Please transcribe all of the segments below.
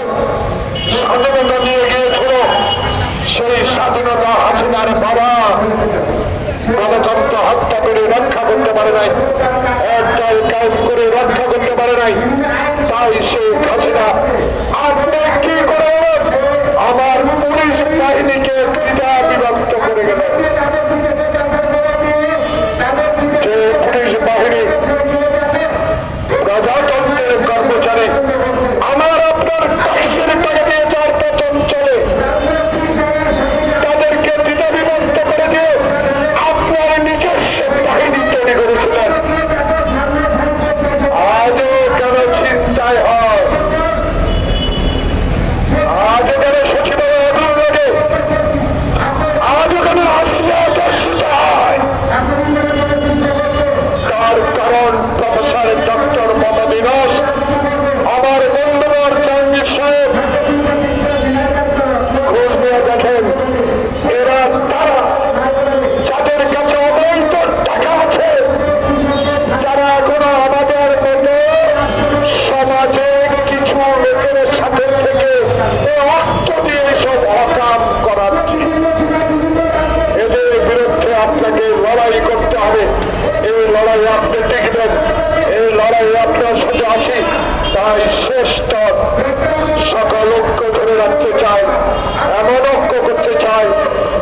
স্বাধীনতা নিয়ে গিয়েছিল সেই স্বাধীনতা হাসিনার বাবা। গণতন্ত্র হত্যা করে রক্ষা করতে পারে নাই। একদল কায়েম করে রক্ষা করতে পারে নাই। তাই শেখ হাসিনা, আপনি কি করে আমার পুলিশ বাহিনীকে দ্বিধা বিভক্ত করে গেলেন যে পুলিশ বাহিনী প্রজাতন্ত্রের কর্মচারী লড়াই করতে হবে। এই লড়াই আপনি টিকবেন এই লড়াই আপনার সাথে আছি। তাই শ্রেষ্ঠ সকল ঐক্য ধরে রাখতে চাই, এমন ঐক্য করতে চাই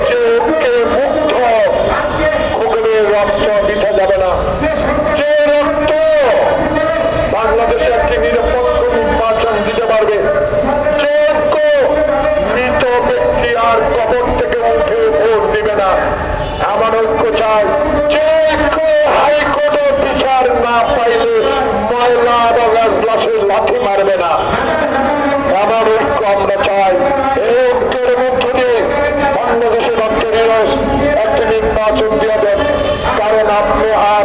যে ঐক্যে মুগ্ধ ভূগোলের রক্ত দিতে যাবে না যে রক্ত বাংলাদেশে একটি নিরপেক্ষ নির্বাচন দিতে পারবে যে ঐক্য মৃত ব্যক্তি আর কবর থেকে উঠে ভোট দিবে না এমন ঐক্য চাই যে ঐক্য হাইকোর্টে বিচার না পাইলে লাশের লাথি মারবে না। আমার ঐক্য আমরা চাই। এই ঐক্যের মধ্য দিয়ে বাংলাদেশে ডক্টর নিরস একটি নির্বাচন দিয়ে দেন। কারণ আপনি আর